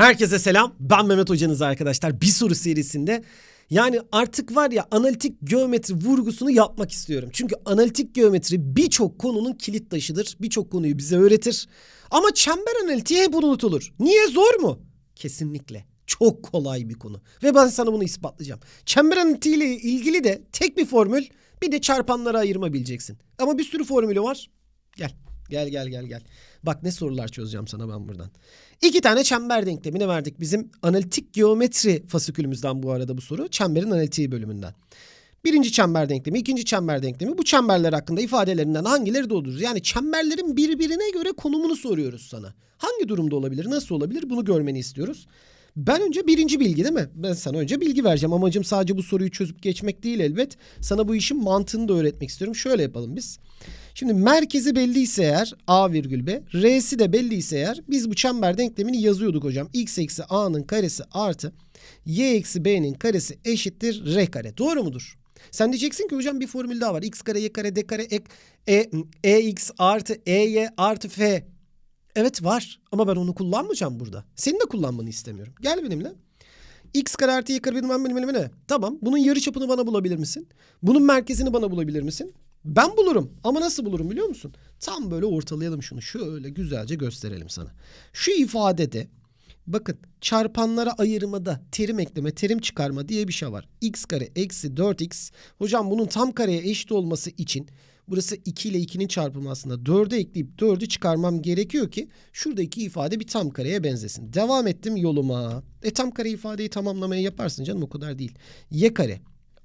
Herkese selam. Ben Mehmet Hocanız arkadaşlar. Bir soru serisinde yani artık var ya analitik geometri vurgusunu yapmak istiyorum. Çünkü analitik geometri birçok konunun kilit taşıdır. Birçok konuyu bize öğretir. Ama çember analitiği hep unutulur. Niye zor mu? Kesinlikle. Çok kolay bir konu. Ve ben sana bunu ispatlayacağım. Çember analitiği ile ilgili de tek bir formül bir de çarpanlara ayırma bileceksin. Ama bir sürü formülü var. Gel. Gel gel gel gel. Bak ne sorular çözeceğim sana ben buradan. İki tane çember denklemini verdik. Bizim analitik geometri fasikülümüzden bu arada bu soru. Çemberin analitiği bölümünden. Birinci çember denklemi, ikinci çember denklemi. Bu çemberler hakkında ifadelerinden hangileri doğrudur? Yani çemberlerin birbirine göre konumunu soruyoruz sana. Hangi durumda olabilir, nasıl olabilir bunu görmeni istiyoruz. Ben önce birinci bilgi değil mi? Ben sana önce bilgi vereceğim. Amacım sadece bu soruyu çözüp geçmek değil elbet. Sana bu işin mantığını da öğretmek istiyorum. Şöyle yapalım biz. Şimdi merkezi belliyse eğer A virgül B, R'si de belliyse eğer biz bu çember denklemini yazıyorduk hocam. X eksi A'nın karesi artı Y eksi B'nin karesi eşittir R kare. Doğru mudur? Sen diyeceksin ki hocam bir formül daha var. X kare, Y kare, D kare, ek, e, EX artı EY artı F. Evet var ama ben onu kullanmayacağım burada. Senin de kullanmanı istemiyorum. Gel benimle. X kare artı Y kare bilmem bilmem ne. Tamam. Bunun yarı çapını bana bulabilir misin? Bunun merkezini bana bulabilir misin? Ben bulurum. Ama nasıl bulurum biliyor musun? Tam böyle ortalayalım şunu. Şöyle güzelce gösterelim sana. Şu ifadede bakın çarpanlara ayırmada terim ekleme, terim çıkarma diye bir şey var. X kare eksi 4x. Hocam bunun tam kareye eşit olması için burası 2 ile 2'nin çarpımı aslında 4'e ekleyip 4'ü çıkarmam gerekiyor ki şuradaki ifade bir tam kareye benzesin. Devam ettim yoluma. E tam kare ifadeyi tamamlamaya yaparsın canım o kadar değil. Y kare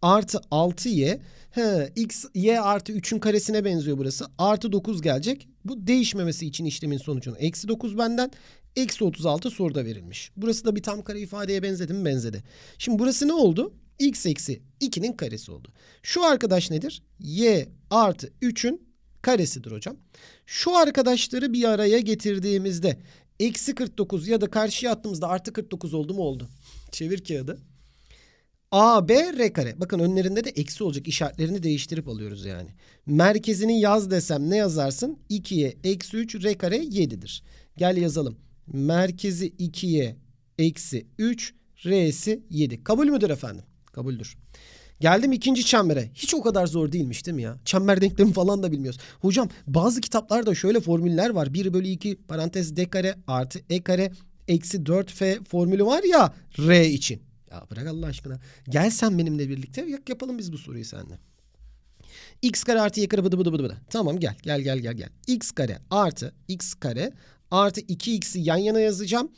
artı 6y he, x y artı 3'ün karesine benziyor burası. Artı 9 gelecek. Bu değişmemesi için işlemin sonucunu. Eksi 9 benden. Eksi 36 soruda verilmiş. Burası da bir tam kare ifadeye benzedi mi? Benzedi. Şimdi burası ne oldu? x eksi 2'nin karesi oldu. Şu arkadaş nedir? y artı 3'ün karesidir hocam. Şu arkadaşları bir araya getirdiğimizde eksi 49 ya da karşıya attığımızda artı 49 oldu mu oldu. Çevir kağıdı. A, B, R kare. Bakın önlerinde de eksi olacak işaretlerini değiştirip alıyoruz yani. Merkezini yaz desem ne yazarsın? 2'ye eksi 3 R kare 7'dir. Gel yazalım. Merkezi 2'ye eksi 3 R'si 7. Kabul müdür efendim? Kabuldür. Geldim ikinci çembere. Hiç o kadar zor değilmiş değil mi ya? Çember denklemi falan da bilmiyoruz. Hocam bazı kitaplarda şöyle formüller var. 1 bölü 2 parantez D kare artı E kare eksi 4F formülü var ya R için. Ya bırak Allah aşkına. Gel sen benimle birlikte yap- yapalım biz bu soruyu seninle. X kare artı y kare bıdı bıdı bıdı bıdı. Tamam gel gel gel gel gel. X kare artı x kare artı 2x'i yan yana yazacağım.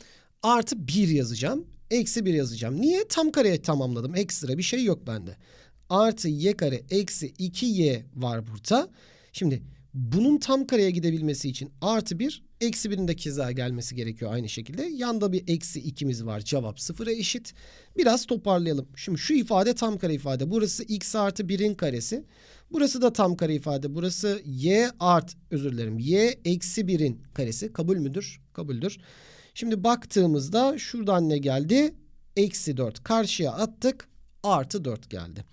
Artı 1 yazacağım. Eksi 1 yazacağım. Niye? Tam kareye tamamladım. Ekstra bir şey yok bende. Artı y kare eksi 2y var burada. Şimdi bunun tam kareye gidebilmesi için artı 1 eksi 1'in de keza gelmesi gerekiyor aynı şekilde. Yanda bir eksi 2'miz var. Cevap sıfıra eşit. Biraz toparlayalım. Şimdi şu ifade tam kare ifade. Burası x artı 1'in karesi. Burası da tam kare ifade. Burası y art özür dilerim. y eksi 1'in karesi. Kabul müdür? Kabuldür. Şimdi baktığımızda şuradan ne geldi? Eksi 4. Karşıya attık. Artı 4 geldi.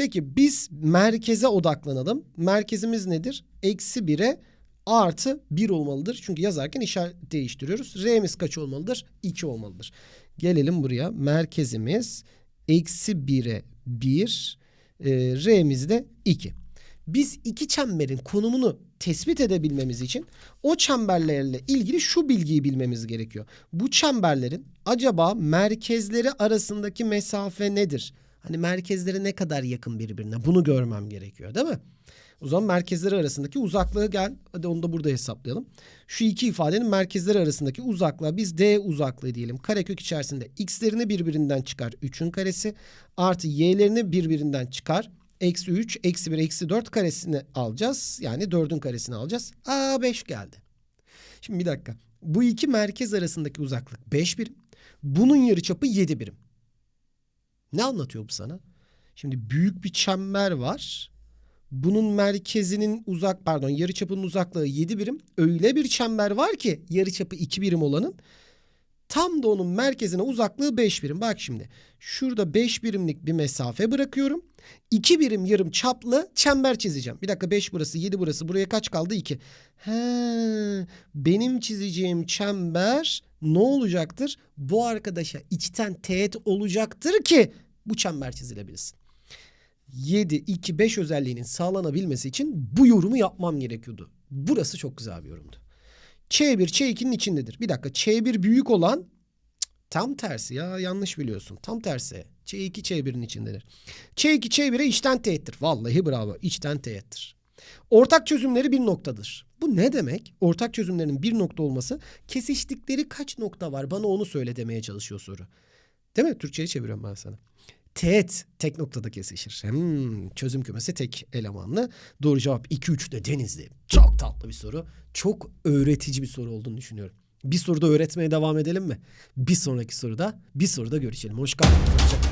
Peki biz merkeze odaklanalım. Merkezimiz nedir? Eksi 1'e artı 1 olmalıdır. Çünkü yazarken işaret değiştiriyoruz. R'miz kaç olmalıdır? 2 olmalıdır. Gelelim buraya. Merkezimiz eksi 1'e 1. E, R'miz de 2. Biz iki çemberin konumunu tespit edebilmemiz için o çemberlerle ilgili şu bilgiyi bilmemiz gerekiyor. Bu çemberlerin acaba merkezleri arasındaki mesafe nedir? Hani merkezleri ne kadar yakın birbirine bunu görmem gerekiyor değil mi? O zaman merkezleri arasındaki uzaklığı gel. Hadi onu da burada hesaplayalım. Şu iki ifadenin merkezleri arasındaki uzaklığa biz d uzaklığı diyelim. Karekök içerisinde x'lerini birbirinden çıkar 3'ün karesi. Artı y'lerini birbirinden çıkar. Eksi 3, eksi 1, eksi 4 karesini alacağız. Yani 4'ün karesini alacağız. Aa 5 geldi. Şimdi bir dakika. Bu iki merkez arasındaki uzaklık 5 birim. Bunun yarıçapı 7 birim. Ne anlatıyor bu sana? Şimdi büyük bir çember var. Bunun merkezinin uzak pardon yarıçapının uzaklığı 7 birim. Öyle bir çember var ki yarıçapı 2 birim olanın Tam da onun merkezine uzaklığı 5 birim. Bak şimdi şurada 5 birimlik bir mesafe bırakıyorum. 2 birim yarım çaplı çember çizeceğim. Bir dakika 5 burası 7 burası buraya kaç kaldı 2. He, benim çizeceğim çember ne olacaktır? Bu arkadaşa içten teğet olacaktır ki bu çember çizilebilsin. 7, 2, 5 özelliğinin sağlanabilmesi için bu yorumu yapmam gerekiyordu. Burası çok güzel bir yorumdu. Ç1 Ç2'nin içindedir. Bir dakika Ç1 büyük olan tam tersi ya yanlış biliyorsun. Tam tersi. Ç2 Ç1'in içindedir. Ç2 Ç1'e içten teğettir. Vallahi bravo içten teğettir. Ortak çözümleri bir noktadır. Bu ne demek? Ortak çözümlerin bir nokta olması kesiştikleri kaç nokta var? Bana onu söyle demeye çalışıyor soru. Değil mi? Türkçe'ye çeviriyorum ben sana. Teğet tek noktada kesişir. Hmm, çözüm kümesi tek elemanlı. Doğru cevap 2-3 de Denizli. Çok tatlı bir soru. Çok öğretici bir soru olduğunu düşünüyorum. Bir soruda öğretmeye devam edelim mi? Bir sonraki soruda bir soruda görüşelim. Hoş geldin. Hoşça kal.